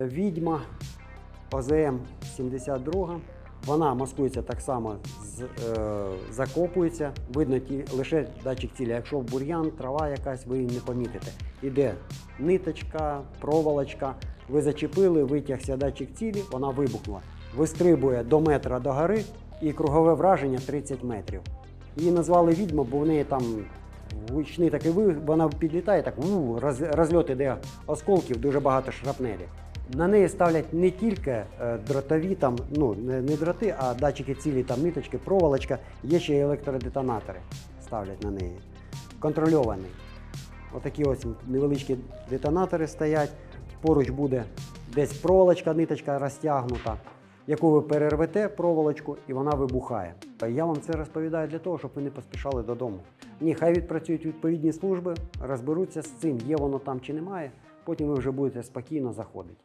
Відьма ОЗМ 72. Вона маскується так само, з, е, закопується. Видно ті, лише датчик цілі. Якщо бур'ян, трава якась, ви її не помітите. Іде ниточка, проволочка. Ви зачепили, витягся датчик цілі, вона вибухнула. Вистрибує до метра до гори і кругове враження 30 метрів. Її назвали відьма, бо в неї там гучний такий вибух, вона підлітає, так у, роз, розльот іде осколків, дуже багато шрапнелі. На неї ставлять не тільки е, дротові, там, ну, не, дроти, а датчики цілі, там, ниточки, проволочка, є ще й електродетонатори ставлять на неї. Контрольований. Отакі ось невеличкі детонатори стоять. Поруч буде десь проволочка, ниточка розтягнута, яку ви перервете проволочку, і вона вибухає. Я вам це розповідаю для того, щоб ви не поспішали додому. Ні, хай відпрацюють відповідні служби, розберуться з цим, є воно там чи немає. Потім ви вже будете спокійно заходити.